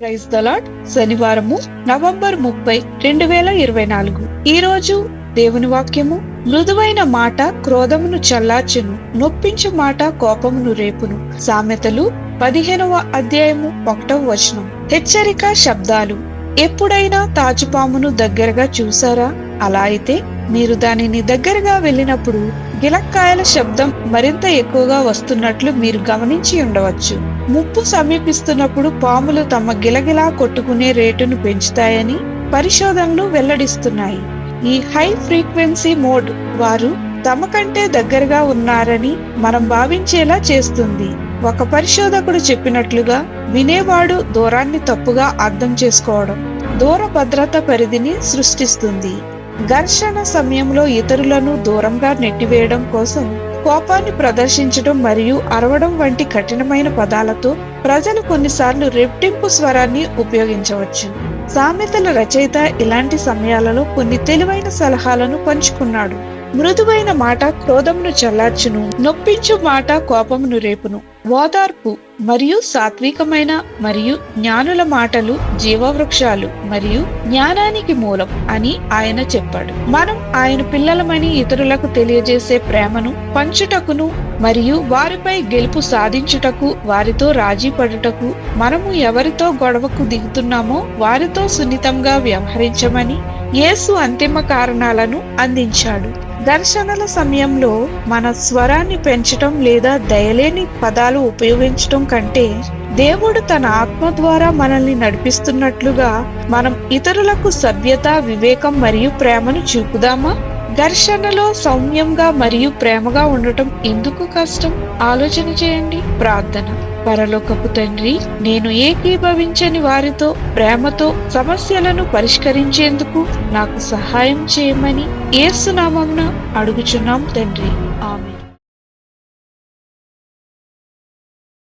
Praise the Lord శనివారము November ముప్పై రెండు వేల ఇరవై నాలుగు. ఈ రోజు దేవుని వాక్యము మృదువైన మాట క్రోధమును చల్లార్చును నొప్పించు మాట కోపమును రేపును. సామెతలు పదిహేనవ అధ్యాయము ఒకటవ వచనం. హెచ్చరిక శబ్దాలు. ఎప్పుడైనా తాజుపామును దగ్గరగా చూసారా? అలా అయితే మీరు దానిని దగ్గరగా వెళ్ళినప్పుడు గిలక్కాయల శబ్దం మరింత ఎక్కువగా వస్తున్నట్లు మీరు గమనించి ఉండవచ్చు. ముప్పు సమీపిస్తున్నప్పుడు పాములు తమ గిలగిలా కొట్టుకునే రేటును పెంచుతాయని పరిశోధనలు వెల్లడిస్తున్నాయి. ఈ హై ఫ్రీక్వెన్సీ మోడ్ వారు తమ కంటే దగ్గరగా ఉన్నారని మనం భావించేలా చేస్తుంది. ఒక పరిశోధకుడు చెప్పినట్లుగా వినేవాడు దూరాన్ని తప్పుగా అర్థం చేసుకోవడం దూర భద్రత పరిధిని సృష్టిస్తుంది. ఘర్షణ సమయంలో ఇతరులను దూరంగా నెట్టివేయడం కోసం కోపాన్ని ప్రదర్శించడం మరియు అరవడం వంటి కఠినమైన పదాలతో ప్రజలు కొన్నిసార్లు రెట్టింపు స్వరాన్ని ఉపయోగించవచ్చు. సామెతల రచయిత ఇలాంటి సమయాలలో కొన్ని తెలివైన సలహాలను పంచుకున్నాడు. మృదువైన మాట క్రోధమును చల్లార్చును నొప్పించు మాట కోపమును రేపును. ఓదార్పు మరియు సాత్వికమైన మరియు జ్ఞానుల మాటలు జీవవృక్షాలు మరియు జ్ఞానానికి మూలం అని ఆయన చెప్పాడు. మనం ఆయన పిల్లలమని ఇతరులకు తెలియజేసే ప్రేమను పంచుటకును మరియు వారిపై గెలుపు సాధించుటకు వారితో రాజీ పడుటకు మనము ఎవరితో గొడవకు దిగుతున్నామో వారితో సున్నితంగా వ్యవహరించమని యేసు అంతిమ కారణాలను అందించాడు. దర్శనల సమయంలో మన స్వరాన్ని పెంచటం లేదా దయలేని పదాలు ఉపయోగించటం కంటే దేవుడు తన ఆత్మ ద్వారా మనల్ని నడిపిస్తున్నట్లుగా మనం ఇతరులకు సభ్యత వివేకం మరియు ప్రేమను చూపుదామా? ఘర్షణలో సౌమ్యంగా మరియు ప్రేమగా ఉండటం ఎందుకు కష్టం? ఆలోచన చేయండి. ప్రార్థన. పరలోకపు తండ్రి నేను ఏకీభవించని వారితో ప్రేమతో సమస్యలను పరిష్కరించేందుకు నాకు సహాయం చేయమని ఏసునామంన అడుగుచున్నాం తండ్రి. ఆమె